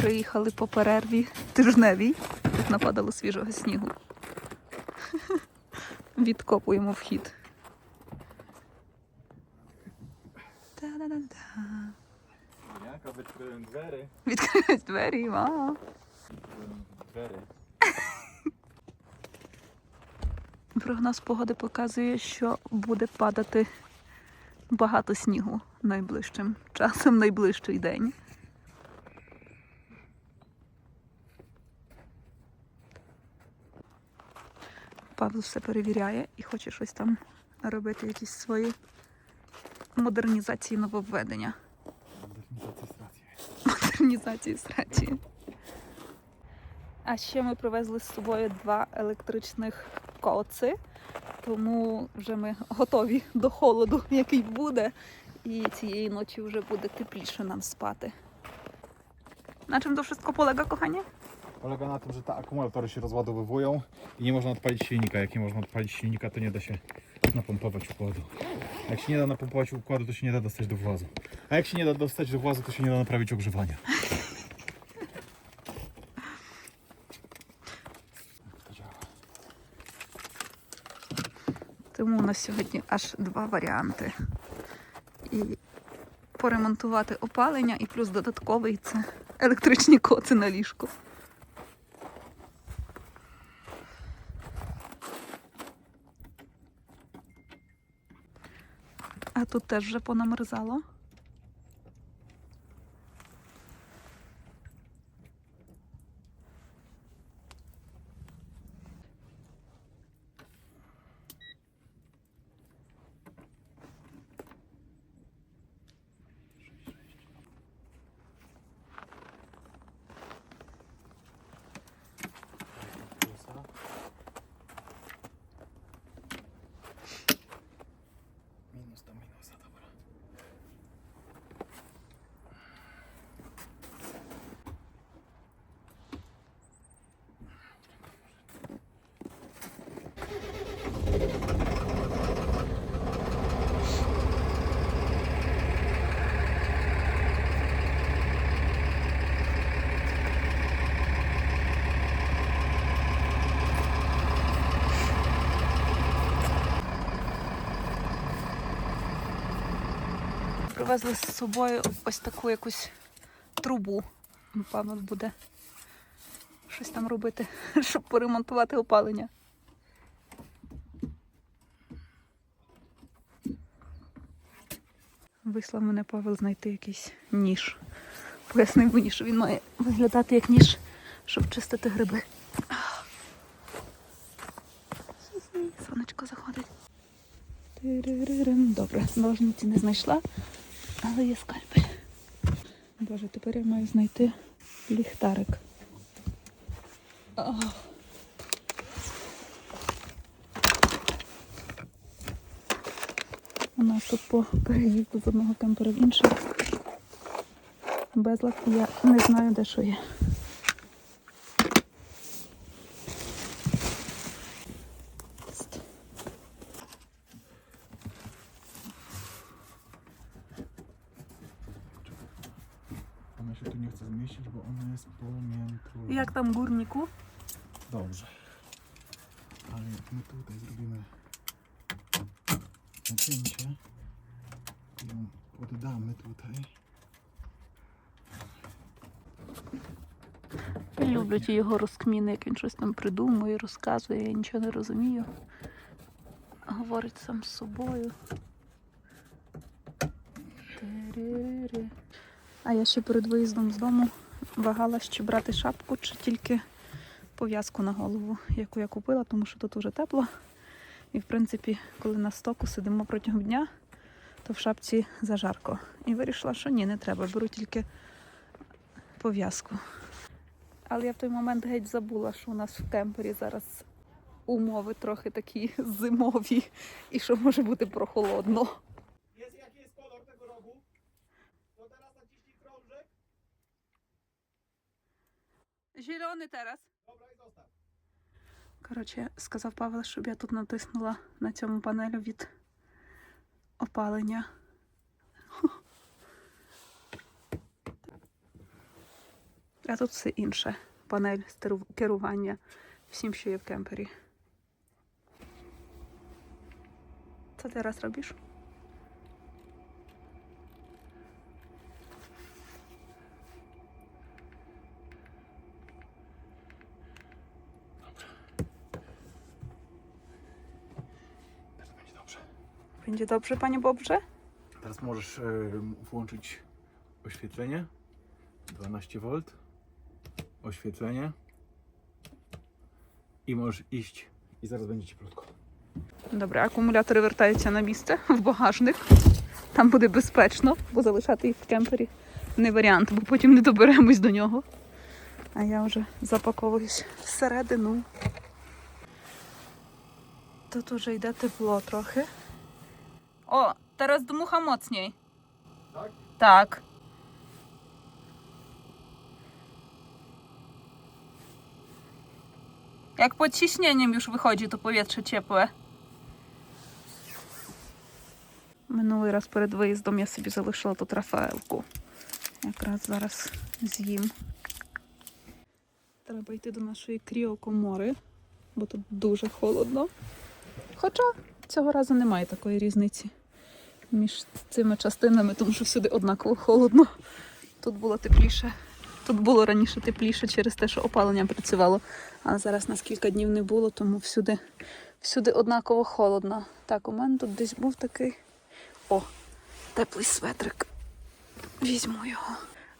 Приїхали по перерві тижневій. Тут нападало свіжого снігу. Відкопуємо вхід. Та-да-да-да. Яка відкриємо двері. Відкрились двері, вау. Двері. Прогноз погоди показує, що буде падати багато снігу найближчим часом, найближчий день. Павло все перевіряє і хоче щось там робити, якісь свої модернізації нововведення. Модернізації страції. А ще ми привезли з собою два електричних коци, тому вже ми готові до холоду, який буде. І цієї ночі вже буде тепліше нам спати. Na czym to wszystko polega, kochanie? Polega na tym, że te akumulatory się rozładowywują i nie można odpalić silnika. Jak nie można odpalić silnika, to nie da się napompować układu. Jak się nie da napompować układu, to się nie da dostać do włazu. A jak się nie da dostać do włazu, to się nie da naprawić ogrzewania. Jak to działa? Тому у нас сьогодні аж два варіанти. І поремонтувати опалення, і плюс додатковий це електричні коци на ліжку. А тут теж вже понамерзало. Привезли з собою ось таку якусь трубу. Павло буде щось там робити, щоб поремонтувати опалення. Вислав мене Павел знайти якийсь ніж. Пояснив мені, що він має виглядати як ніж, щоб чистити гриби. Сонечко заходить. Добре, ножниці не знайшла, але є скальпель. Боже, тепер я маю знайти ліхтарик. Ох. У нас тут по переїзду з одного кемпера в інший. Безлад, я не знаю, де що є. Się tu nie chce zmieścić, bo ona jest pomiędzy. Як там гурніку? Dobrze. Ale jak my tutaj zrobimy nacięcie ją poddamy tutaj. Люблять його розкміни, як він щось там придумує, розказує, я нічого не розумію. Говорить сам з собою. Тирiri. А я ще перед виїздом з дому вагалась, чи брати шапку, чи тільки пов'язку на голову, яку я купила, тому що тут уже тепло. І, в принципі, коли на стоку сидимо протягом дня, то в шапці зажарко. І вирішила, що ні, не треба. Беру тільки пов'язку. Але я в той момент геть забула, що у нас в кемпері зараз умови трохи такі зимові і що може бути прохолодно. Jest, jaki jest kolor tego rogu? To teraz naciśnij krążek. Зелений teraz. Dobra i zostaw. Коротше, сказав Павел, щоб я тут натиснула на цьому панелю від опалення. А тут все інше. Панель керування всім, що є в кемпері. Co teraz robisz? Teraz Będzie dobrze, panie Bobrze? Teraz możesz e, włączyć oświetlenie. 12V. Oświetlenie. I możesz iść i zaraz będzie cieplutko. Добре, акумулятори вертаються на місце в багажник. Там буде безпечно, бо залишати їх в кемпері не варіант, бо потім не доберемось до нього. А я вже запаковуюсь всередину. Тут уже йде тепло трохи. О, teraz dmucha mocniej. Tak? Tak. Jak pod ciśnieniem już wychodzi to powietrze ciepłe. Минулий раз перед виїздом я собі залишила тут Рафаелку. Якраз зараз з'їм. Треба йти до нашої кріокомори, бо тут дуже холодно. Хоча цього разу немає такої різниці між цими частинами, тому що всюди однаково холодно. Тут було тепліше. Тут було раніше тепліше через те, що опалення працювало. А зараз нас кілька днів не було, тому всюди, всюди однаково холодно. Так, у мене тут десь був такий. О, теплий светрик. Візьму його.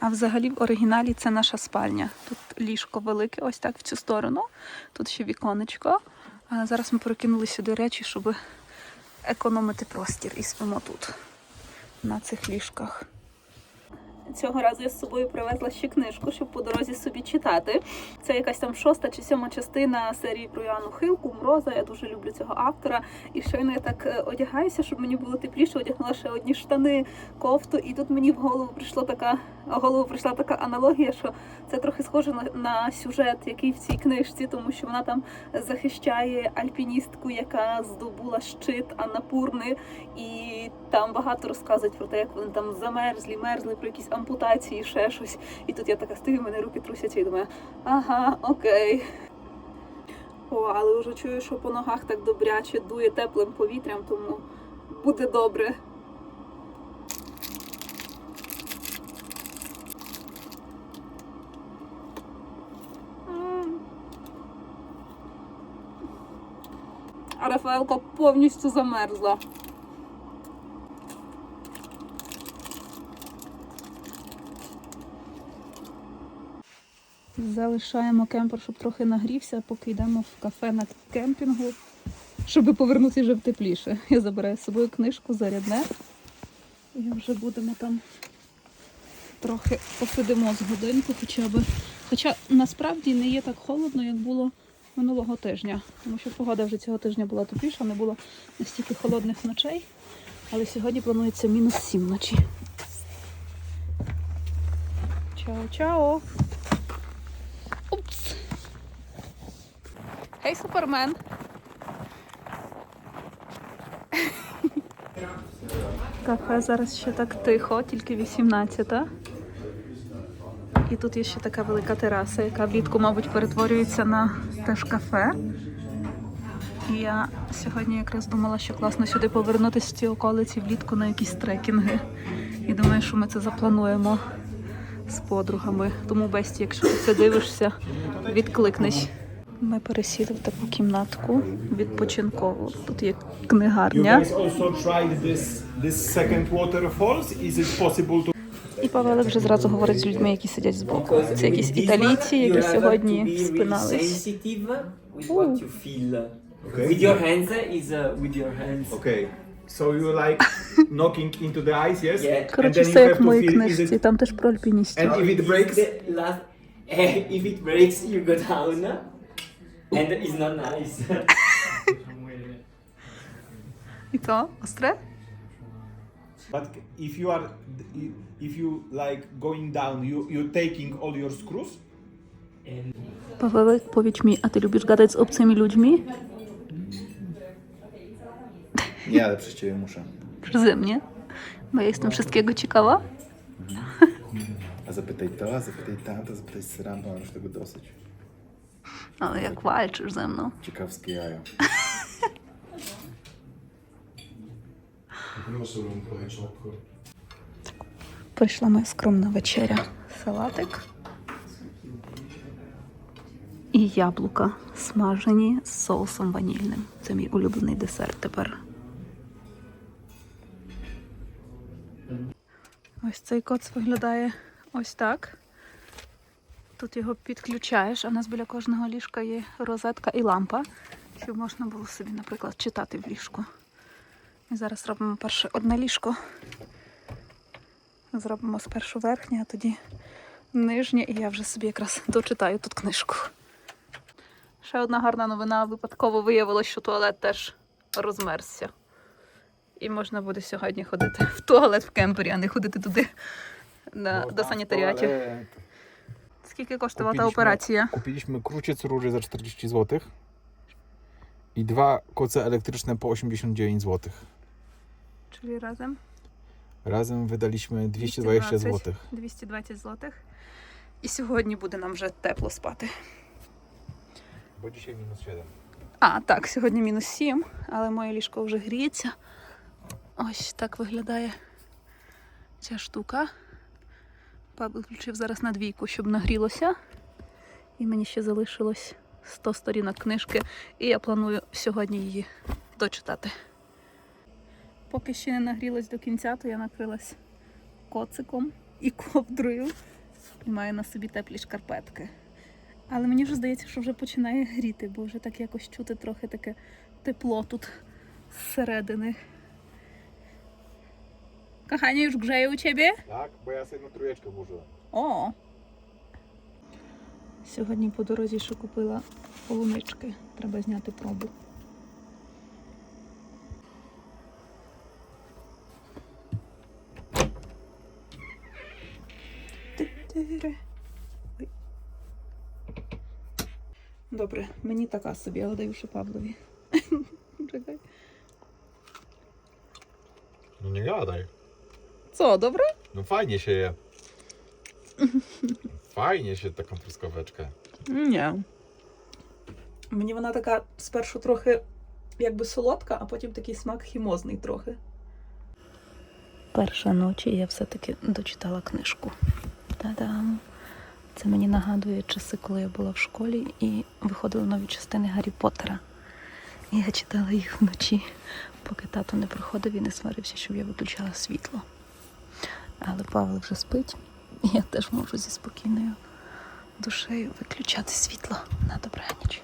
А взагалі в оригіналі це наша спальня. Тут ліжко велике, ось так в цю сторону. Тут ще віконечко. А зараз ми перекинули сюди речі, щоб економити простір і спимо тут, на цих ліжках. Цього разу я з собою привезла ще книжку, щоб по дорозі собі читати. Це якась там шоста чи сьома частина серії про Яну Хилку, Мроза. Я дуже люблю цього автора. І щойно я так е, одягаюся, щоб мені було тепліше, одягнула ще одні штани, кофту. І тут мені в голову прийшла така голову прийшла така аналогія, що це трохи схоже на, на сюжет, який в цій книжці, тому що вона там захищає альпіністку, яка здобула щит Анапурни, і там багато розказують про те, як вони там замерзлі, мерзли про якісь ампутації, ще щось. І тут я така стою, мене руки трусяться і думаю, ага, окей. О, але вже чую, що по ногах так добряче дує теплим повітрям, тому буде добре. А Рафаелка повністю замерзла. Залишаємо кемпер, щоб трохи нагрівся, поки йдемо в кафе на кемпінгу, щоб повернутися вже в тепліше. Я забираю з собою книжку зарядне. І вже будемо там трохи посидимо з годинку хоча б. Хоча насправді не є так холодно, як було минулого тижня, тому що погода вже цього тижня була тепліша, не було настільки холодних ночей. Але сьогодні планується мінус 7 вночі. Чао-чао! Гей, супермен! Кафе зараз ще так тихо, тільки 18-та. І тут є ще така велика тераса, яка влітку, мабуть, перетворюється на теж кафе. І я сьогодні якраз думала, що класно сюди повернутися в ці околиці влітку на якісь трекінги. І думаю, що ми це заплануємо з подругами. Тому Бесті, якщо ти це дивишся, відкликнись. Ми пересіли в таку кімнатку відпочинкову. Тут є книгарня. І Павелик вже зразу говорить з людьми, які сидять збоку. Це якісь італійці, які сьогодні спинались. with. Okay. Your hands is uh, with your hands. Okay. So you like knocking into the ice, yes? Yeah. Коротше, все як в моїй книжці, там теж про альпіністів. And if it breaks? the last. if it breaks, you go down, And it's not nice. I co? Ostre? But if you are, if you like going down, you you taking all your screws. Pawełek, powiedz mi, a ty lubisz gadać z obcymi ludźmi? Nie, ale przez ciebie muszę. Przeze mnie? Bo ja jestem wszystkiego ciekawa. Mhm. A zapytaj to, a zapytaj tamto, zapytaj sram, bo mam już tego dosyć. Але як вальчиш ze мною. Room po Прийшла моя скромна вечеря. Салатик. І яблука смажені з соусом ванільним. Це мій улюблений десерт тепер. Ось цей коц виглядає ось так. Тут його підключаєш, а в нас біля кожного ліжка є розетка і лампа, щоб можна було собі, наприклад, читати в ліжку. І зараз робимо перше одне ліжко. Зробимо спершу верхнє, а тоді нижнє, і я вже собі якраз дочитаю тут книжку. Ще одна гарна новина. Випадково виявилось, що туалет теж розмерзся. І можна буде сьогодні ходити в туалет в кемпері, а не ходити туди на, до санітаріатів. Скільки та Купiliśmy- операція? Kupiliśmy kruciec róży za 40 zł i dwa koce elektryczne po 89 zł. Czyli разом Razem wydaliśmy 220 zł. 220 злотих. І сьогодні буде нам вже тепло спати. Bo dzisiaj minus 7. А, так, сьогодні мінус 7, але моє ліжко вже гріється. Ось так виглядає ця штука. Павло включив зараз на двійку, щоб нагрілося. І мені ще залишилось 100 сторінок книжки, і я планую сьогодні її дочитати. Поки ще не нагрілась до кінця, то я накрилась коциком і ковдрою і маю на собі теплі шкарпетки. Але мені вже здається, що вже починає гріти, бо вже так якось чути трохи таке тепло тут зсередини. Kochanie, już grzeje u ciebie? Tak, bo ja sobie na trójeczkę włożyłem. О! Сьогодні по дорозі ще купила полунички. Треба зняти пробу. Добре, мені така собі, але даю ще Павлові. Чекай. No nie gadaj. Co, dobre? No fajnie się je. Fajnie się taką truskaweczkę. Ні. Мені вона така спершу трохи якби солодка, а потім такий смак хімозний трохи. Перша ночі я все-таки дочитала книжку. Та-дам! Це мені нагадує часи, коли я була в школі і виходили нові частини Гаррі Поттера. І я читала їх вночі, поки тато не приходив і не сварився, щоб я виключала світло. Але Павло вже спить, і я теж можу зі спокійною душею виключати світло на добраніч.